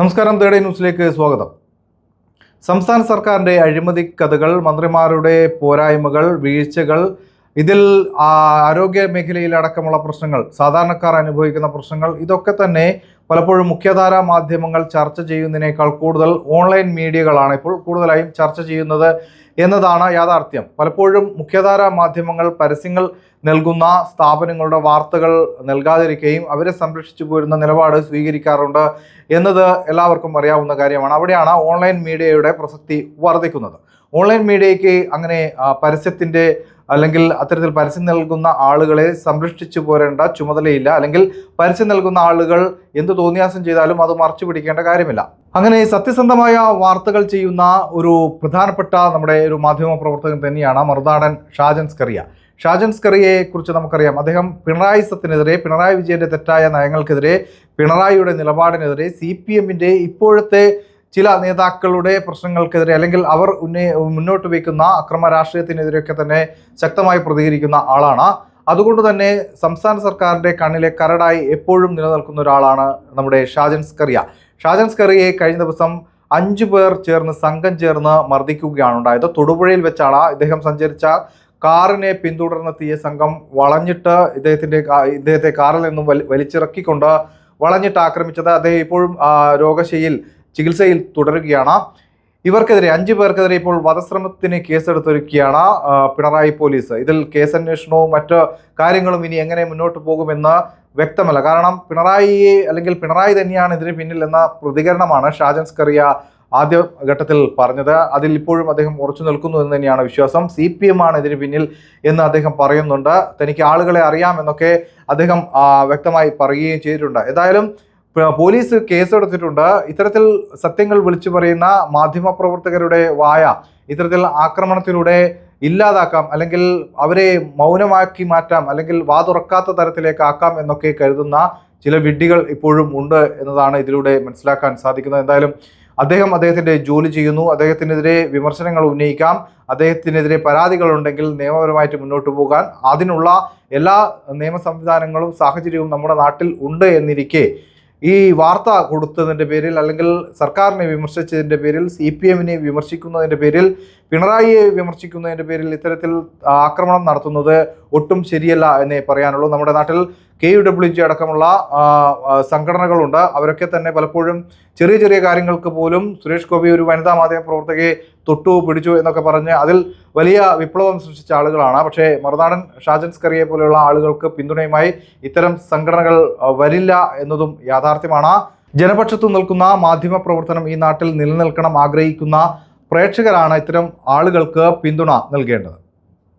നമസ്കാരം തേർഡ് ന്യൂസിലേക്ക് സ്വാഗതം. സംസ്ഥാന സർക്കാരിന്റെ അഴിമതി കഥകൾ മന്ത്രിമാരുടെ പോരായ്മകൾ വീഴ്ചകൾ ഇതിൽ ആരോഗ്യ മേഖലയിലടക്കമുള്ള പ്രശ്നങ്ങൾ സാധാരണക്കാർ അനുഭവിക്കുന്ന പ്രശ്നങ്ങൾ ഇതൊക്കെ തന്നെ പലപ്പോഴും മുഖ്യധാരാ മാധ്യമങ്ങൾ ചർച്ച ചെയ്യുന്നതിനേക്കാൾ കൂടുതൽ ഓൺലൈൻ മീഡിയകളാണ് ഇപ്പോൾ കൂടുതലായും ചർച്ച ചെയ്യുന്നത് എന്നതാണ് യാഥാർത്ഥ്യം. പലപ്പോഴും മുഖ്യധാരാ മാധ്യമങ്ങൾ പരസ്യങ്ങൾ നൽകുന്ന സ്ഥാപനങ്ങളുടെ വാർത്തകൾ നൽകാതിരിക്കുകയും അവരെ സംരക്ഷിച്ചു പോരുന്ന നിലപാട് സ്വീകരിക്കാറുണ്ട് എന്നത് എല്ലാവർക്കും അറിയാവുന്ന കാര്യമാണ്. അവിടെയാണ് ഓൺലൈൻ മീഡിയയുടെ പ്രസക്തി വർദ്ധിക്കുന്നത് ഓൺലൈൻ മീഡിയയ്ക്ക് അങ്ങനെ പരസ്യത്തിന്റെ അല്ലെങ്കിൽ അത്തരത്തിൽ പരസ്യം നൽകുന്ന ആളുകളെ സംരക്ഷിച്ചു പോരേണ്ട ചുമതലയില്ല. അല്ലെങ്കിൽ പരസ്യം നൽകുന്ന ആളുകൾ എന്ത് തോന്നിയാസം ചെയ്താലും അത് മറച്ചു പിടിക്കേണ്ട കാര്യമില്ല. അങ്ങനെ സത്യസന്ധമായ വാർത്തകൾ ചെയ്യുന്ന ഒരു പ്രധാനപ്പെട്ട നമ്മുടെ ഒരു മാധ്യമ പ്രവർത്തകൻ തന്നെയാണ് മറുനാടൻ ഷാജൻ സ്കറിയ. ഷാജൻ സ്കറിയയെ കുറിച്ച് നമുക്കറിയാം. അദ്ദേഹം പിണറായി സത്തിനെതിരെ പിണറായി വിജയന്റെ തെറ്റായ നയങ്ങൾക്കെതിരെ പിണറായിയുടെ നിലപാടിനെതിരെ സി പി എമ്മിന്റെ ഇപ്പോഴത്തെ ചില നേതാക്കളുടെ പ്രശ്നങ്ങൾക്കെതിരെ അല്ലെങ്കിൽ അവർ മുന്നോട്ട് വയ്ക്കുന്ന അക്രമ രാഷ്ട്രീയത്തിനെതിരെയൊക്കെ തന്നെ ശക്തമായി പ്രതികരിക്കുന്ന ആളാണ്. അതുകൊണ്ട് തന്നെ സംസ്ഥാന സർക്കാരിന്റെ കണ്ണിലെ കരടായി എപ്പോഴും നിലനിൽക്കുന്ന ഒരാളാണ് നമ്മുടെ ഷാജൻ സ്കറിയ. ഷാജൻ സ്കറിയെ കഴിഞ്ഞ ദിവസം അഞ്ചു പേർ ചേർന്ന് സംഘം ചേർന്ന് മർദ്ദിക്കുകയാണ് ഉണ്ടായത്. തൊടുപുഴയിൽ വെച്ചാണ് ഇദ്ദേഹം സഞ്ചരിച്ച കാറിനെ പിന്തുടർന്നെത്തിയ സംഘം വളഞ്ഞിട്ട് ഇദ്ദേഹത്തിന്റെ ഇദ്ദേഹത്തെ കാറിൽ നിന്നും വലി വലിച്ചിറക്കിക്കൊണ്ട് വളഞ്ഞിട്ട് ആക്രമിച്ചത്. അദ്ദേഹം ഇപ്പോഴും രോഗശയിൽ ചികിത്സയിൽ തുടരുകയാണ്. ഇവർക്കെതിരെ അഞ്ചു പേർക്കെതിരെ ഇപ്പോൾ വധശ്രമത്തിന് കേസെടുത്തൊരുക്കിയാണ് പിണറായി പോലീസ്. ഇതിൽ കേസന്വേഷണവും മറ്റ് കാര്യങ്ങളും ഇനി എങ്ങനെ മുന്നോട്ട് പോകുമെന്ന് വ്യക്തമല്ല. കാരണം പിണറായി അല്ലെങ്കിൽ പിണറായി തന്നെയാണ് ഇതിന് പിന്നിൽ എന്ന പ്രതികരണമാണ് ഷാജൻ സ്കറിയ ആദ്യ ഘട്ടത്തിൽ പറഞ്ഞത്. അതിൽ ഇപ്പോഴും അദ്ദേഹം ഉറച്ചു നിൽക്കുന്നു എന്ന് തന്നെയാണ് വിശ്വാസം. സി പി എം ആണ് ഇതിന് പിന്നിൽ എന്ന് അദ്ദേഹം പറയുന്നുണ്ട്. തനിക്ക് ആളുകളെ അറിയാമെന്നൊക്കെ അദ്ദേഹം വ്യക്തമായി പറയുകയും ചെയ്തിട്ടുണ്ട്. ഏതായാലും പോലീസ് കേസെടുത്തിട്ടുണ്ട്. ഇത്തരത്തിൽ സത്യങ്ങൾ വിളിച്ചു പറയുന്ന മാധ്യമപ്രവർത്തകരുടെ വായ ഇത്തരത്തിൽ ആക്രമണത്തിലൂടെ ഇല്ലാതാക്കാം അല്ലെങ്കിൽ അവരെ മൗനമാക്കി മാറ്റാം അല്ലെങ്കിൽ വാതുറക്കാത്ത തരത്തിലേക്ക് ആക്കാം എന്നൊക്കെ കരുതുന്ന ചില വിഡ്ഢികൾ ഇപ്പോഴും ഉണ്ട് എന്നതാണ് ഇതിലൂടെ മനസ്സിലാക്കാൻ സാധിക്കുന്നത്. എന്തായാലും അദ്ദേഹം അദ്ദേഹത്തിന്റെ ജോലി ചെയ്യുന്നു. അദ്ദേഹത്തിനെതിരെ വിമർശനങ്ങൾ ഉന്നയിക്കാം. അദ്ദേഹത്തിനെതിരെ പരാതികളുണ്ടെങ്കിൽ നിയമപരമായിട്ട് മുന്നോട്ട് പോകാൻ അതിനുള്ള എല്ലാ നിയമ സംവിധാനങ്ങളും സാഹചര്യവും നമ്മുടെ നാട്ടിൽ ഉണ്ട് എന്നിരിക്കെ ഈ വാർത്ത കൊടുത്തതിന്റെ പേരിൽ അല്ലെങ്കിൽ സർക്കാരിനെ വിമർശിച്ചതിന്റെ പേരിൽ സി പി എമ്മിനെ വിമർശിക്കുന്നതിന്റെ പേരിൽ പിണറായിയെ വിമർശിക്കുന്നതിന്റെ പേരിൽ ഇത്തരത്തിൽ ആക്രമണം നടത്തുന്നത് ഒട്ടും ശരിയല്ല എന്നേ പറയാനുള്ളൂ. നമ്മുടെ നാട്ടിൽ കെ യു ഡബ്ല്യു ജി അടക്കമുള്ള സംഘടനകളുണ്ട്. അവരൊക്കെ തന്നെ പലപ്പോഴും ചെറിയ ചെറിയ കാര്യങ്ങൾക്ക് പോലും സുരേഷ് ഗോപി ഒരു വനിതാ മാധ്യമ പ്രവർത്തകയെ തൊട്ടു പിടിച്ചു എന്നൊക്കെ പറഞ്ഞ് അതിൽ വലിയ വിപ്ലവം സൃഷ്ടിച്ച ആളുകളാണ്. പക്ഷേ മറുനാടൻ ഷാജൻ സ്കറിയെ പോലെയുള്ള ആളുകൾക്ക് പിന്തുണയുമായി ഇത്തരം സംഘടനകൾ വരില്ല എന്നതും യാഥാർത്ഥ്യമാണ്. ജനപക്ഷത്തു നിൽക്കുന്ന മാധ്യമ പ്രവർത്തനം ഈ നാട്ടിൽ നിലനിൽക്കണം ആഗ്രഹിക്കുന്ന പ്രേക്ഷകരാണ് ഇത്തരം ആളുകൾക്ക് പിന്തുണ നൽകേണ്ടത്.